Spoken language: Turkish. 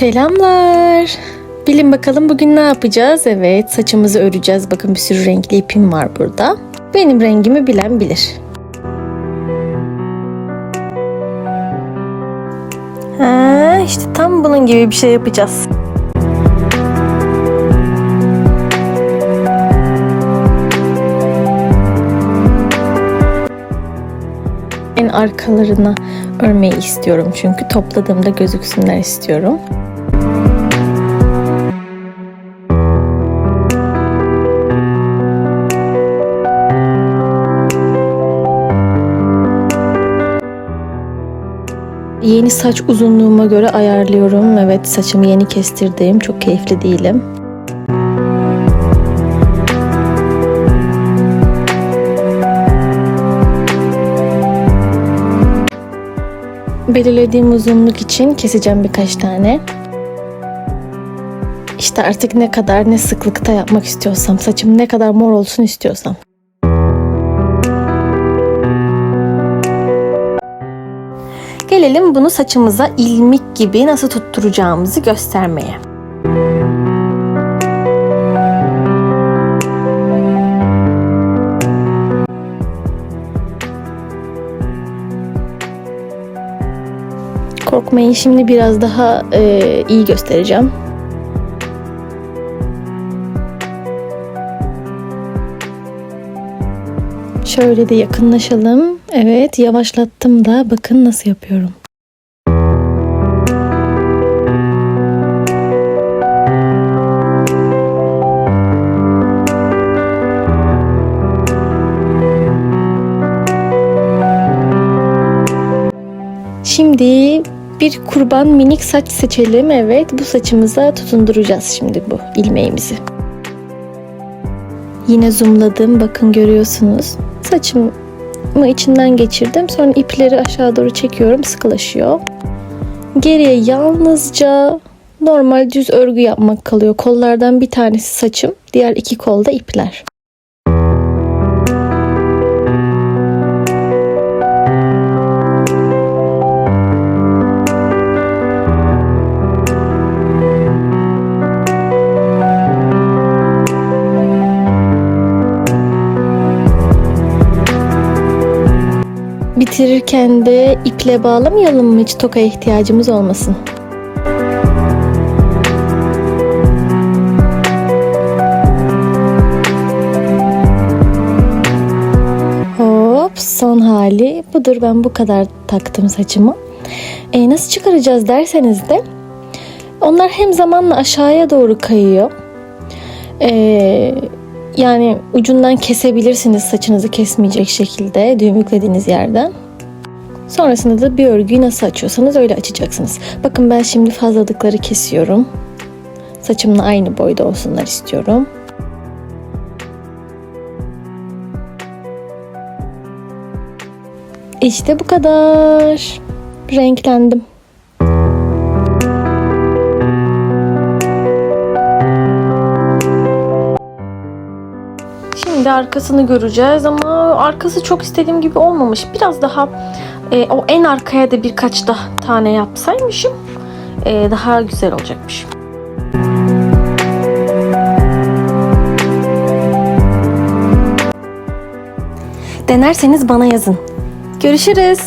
Selamlar. Bilin bakalım bugün ne yapacağız? Evet saçımızı öreceğiz. Bakın bir sürü renkli ipim var burada. Benim rengimi bilen bilir. Ha, işte tam bunun gibi bir şey yapacağız. En arkalarına örmeyi istiyorum çünkü topladığımda gözüksünler istiyorum. Yeni saç uzunluğuma göre ayarlıyorum. Evet saçımı yeni kestirdim. Çok keyifli değilim. Belirlediğim uzunluk için keseceğim birkaç tane. İşte artık ne kadar ne sıklıkta yapmak istiyorsam, saçım ne kadar mor olsun istiyorsam. Gelelim bunu saçımıza ilmik gibi nasıl tutturacağımızı göstermeye. Korkmayın şimdi biraz daha e, iyi göstereceğim. Şöyle de yakınlaşalım. Evet yavaşlattım da bakın nasıl yapıyorum. Şimdi bir kurban minik saç seçelim. Evet bu saçımıza tutunduracağız şimdi bu ilmeğimizi. Yine zoomladım. Bakın görüyorsunuz. Saçımı içinden geçirdim. Sonra ipleri aşağı doğru çekiyorum. Sıkılaşıyor. Geriye yalnızca normal düz örgü yapmak kalıyor. Kollardan bir tanesi saçım. Diğer iki kolda ipler. Bitirirken de iple bağlamayalım mı hiç tokaya ihtiyacımız olmasın. Hop son hali budur ben bu kadar taktım saçımı. E, nasıl çıkaracağız derseniz de onlar hem zamanla aşağıya doğru kayıyor. Eee yani ucundan kesebilirsiniz saçınızı kesmeyecek şekilde düğümlediğiniz yerden. Sonrasında da bir örgüyü nasıl açıyorsanız öyle açacaksınız. Bakın ben şimdi fazlalıkları kesiyorum. Saçımla aynı boyda olsunlar istiyorum. İşte bu kadar. Renklendim. Şimdi arkasını göreceğiz ama arkası çok istediğim gibi olmamış. Biraz daha e, o en arkaya da birkaç da tane yapsaymışım e, daha güzel olacakmış. Denerseniz bana yazın. Görüşürüz.